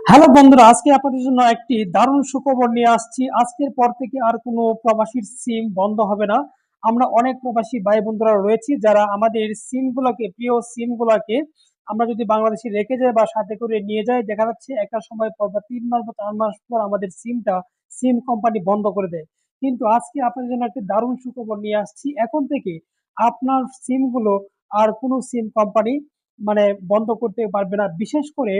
Hello বন্ধুরা, আজকে আপনাদের জন্য একটি দারুণ সুখবর নিয়ে আসছি। আজকের পর থেকে আর কোনো প্রবাসীর সিম বন্ধ হবে না। আমরা অনেক প্রবাসী ভাই বন্ধুরা রয়েছি যারা আমাদের সিম গুলোকে প্রিয় সিম গুলাকে আমরা যদি বাংলাদেশে রেখে যাই বা সাথে করে নিয়ে যাই, দেখা যাচ্ছে একটা সময় পর বা তিন মাস বা চার মাস পর আমাদের সিমটা, সিম কোম্পানি বন্ধ করে দেয়। কিন্তু আজকে আপনাদের জন্য একটি দারুণ সুখবর নিয়ে আসছি। এখন থেকে আপনার সিমগুলো আর কোনো সিম কোম্পানি মানে বন্ধ করতে পারবে না। বিশেষ করে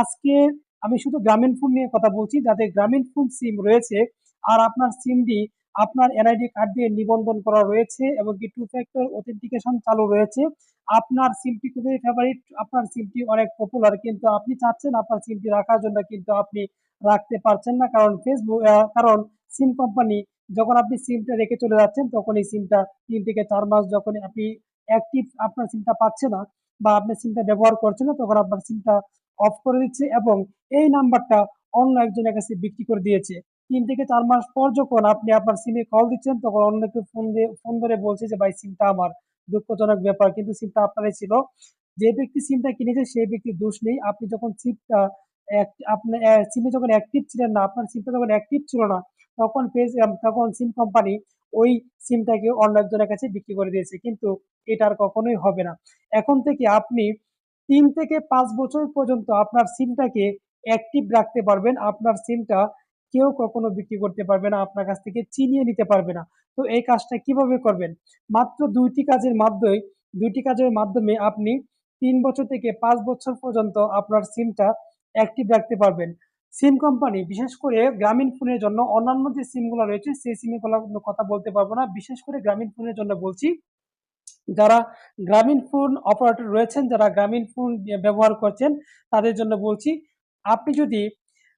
আজকে আমি শুধু গ্রামীণ ফোন নিয়ে কথা বলছি যাদের গ্রামীণ ফোন সিম রয়েছে আর আপনার সিমটি আপনার এনআইডি কার্ড দিয়ে নিবন্ধন করা রয়েছে এবং কি টু ফ্যাক্টর অথেন্টিকেশন চালু রয়েছে। আপনার সিমটি খুবই ফেভারিট আপনার সিমটি অনেক পপুলার কিন্তু আপনি চাচ্ছেন আপনার সিমটি রাখার জন্য কিন্তু আপনি রাখতে পারছেন না। কারণ ফেসবুক কারণ সিম কোম্পানি যখন আপনি সিমটা রেখে চলে যাচ্ছেন তখন এই সিমটা তিন থেকে চার মাস যখন আপনি অ্যাক্টিভ আপনার সিমটা পাচ্ছে না বা আপনি সিমটা ব্যবহার করছেন না, তখন আপনার সিমটা অফ করে দিচ্ছে এবং এই নাম্বারটা অন্য একজনের কাছে বিক্রি করে দিয়েছে। তিন থেকে চার মাস পর যখন আপনি আপনার সিমে কল দিচ্ছেন, তখন অন্যকে ফোন দিয়ে ফোন ধরে বলছে যে, ভাই সিমটা আমার। দুঃখজনক ব্যাপার, কিন্তু সিমটা আপনারই ছিল। যে ব্যক্তি সিমটা কিনেছে সেই ব্যক্তির দোষ নেই। আপনি যখন সিমটা আপনার সিমে যখন অ্যাক্টিভ ছিলেন না, আপনার সিমটা যখন অ্যাক্টিভ ছিল না, তখন পেজ তখন সিম কোম্পানি ওই সিমটাকে অন্য একজনের কাছে বিক্রি করে দিয়েছে। কিন্তু এটা আর কখনোই হবে না। এখন থেকে আপনি তিন থেকে পাঁচ বছর পর্যন্ত আপনার সিমটাকে অ্যাক্টিভ রাখতে পারবেন। আপনার সিমটা কেউ কখনো বিক্রি করতে পারবে না, আপনার কাছ থেকে চিনিয়ে নিতে পারবে না। তো এই কাজটা কীভাবে করবেন? মাত্র দুইটি কাজের মাধ্যমে, দুইটি কাজের মাধ্যমে আপনি তিন বছর থেকে পাঁচ বছর পর্যন্ত আপনার সিমটা অ্যাক্টিভ রাখতে পারবেন। সিম কোম্পানি, বিশেষ করে গ্রামীণ ফোনের জন্য অন্যান্য যে সিমগুলো রয়েছে, সেই সিমগুলোর কথা বলতে পারব না। বিশেষ করে গ্রামীণ ফোনের জন্য বলছি যারা গ্রামীণ ফোন অপারেটর রয়েছেন, যারা গ্রামীণ ফোন ব্যবহার করছেন, তাদের জন্য বলছি, আপনি যদি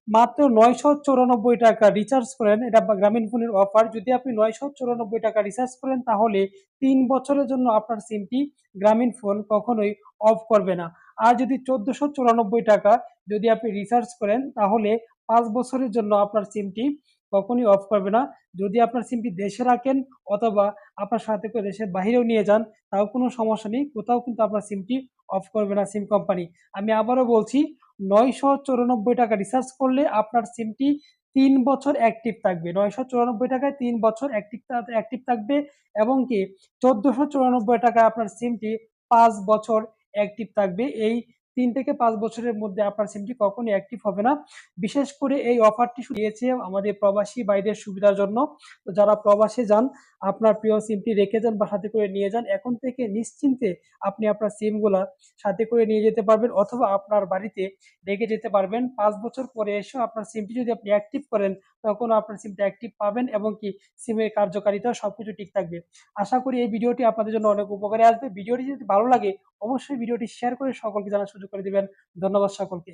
মাত্র নয়শো চৌরানব্বই টাকা রিচার্জ করেন, এটা গ্রামীণ ফোনের অফার যদি আপনি নয়শো চৌরানব্বই টাকা রিচার্জ করেন, তাহলে তিন বছরের জন্য আপনার সিমটি গ্রামীণ ফোন কখনোই অফ করবে না। আর যদি চোদ্দোশো চুরানব্বই টাকা যদি আপনি রিচার্জ করেন, তাহলে পাঁচ বছরের জন্য আপনার সিমটি কখনই অফ করবে না। যদি আপনার সিমটি দেশে রাখেন অথবা আপনার সাথে করে দেশের বাহিরেও নিয়ে যান, তাও কোনো সমস্যা নেই। কোথাও কিন্তু আপনার সিমটি অফ করবে না সিম কোম্পানি আমি আবারও বলছি, নয়শো চুরানব্বই টাকা রিচার্জ করলে আপনার সিমটি তিন বছর অ্যাক্টিভ থাকবে। নয়শো চুরানব্বই টাকায় তিন বছর অ্যাক্টিভ অ্যাক্টিভ থাকবে এবং কি, চোদ্দোশো চুরানব্বই টাকায় আপনার সিমটি পাঁচ বছর অ্যাক্টিভ থাকবে। এই তিন থেকে পাঁচ বছরের মধ্যে আপনার সিমটি কখনই অ্যাক্টিভ হবে না। বিশেষ করে এই অফারটি দিয়েছে আমাদের প্রবাসী বাইরের সুবিধার জন্য। তো যারা প্রবাসে যান, আপনার প্রিয় সিমটি রেখে যান বা সাথে করে নিয়ে যান, এখন থেকে নিশ্চিন্তে আপনি আপনার সিমগুলা সাথে করে নিয়ে যেতে পারবেন অথবা আপনার বাড়িতে রেখে যেতে পারবেন। পাঁচ বছর পরে এসেও আপনার সিমটি যদি আপনি অ্যাক্টিভ করেন, তখন আপনার সিমটা অ্যাক্টিভ পাবেন এবং কি সিমের কার্যকারিতা সবকিছু ঠিক থাকবে। আশা করি এই ভিডিওটি আপনাদের জন্য অনেক উপকারে আসবে। ভিডিওটি যদি ভালো লাগে অবশ্যই ভিডিওটি শেয়ার করে সকলকে জানার সুযোগ করে দিবেন। ধন্যবাদ সকলকে।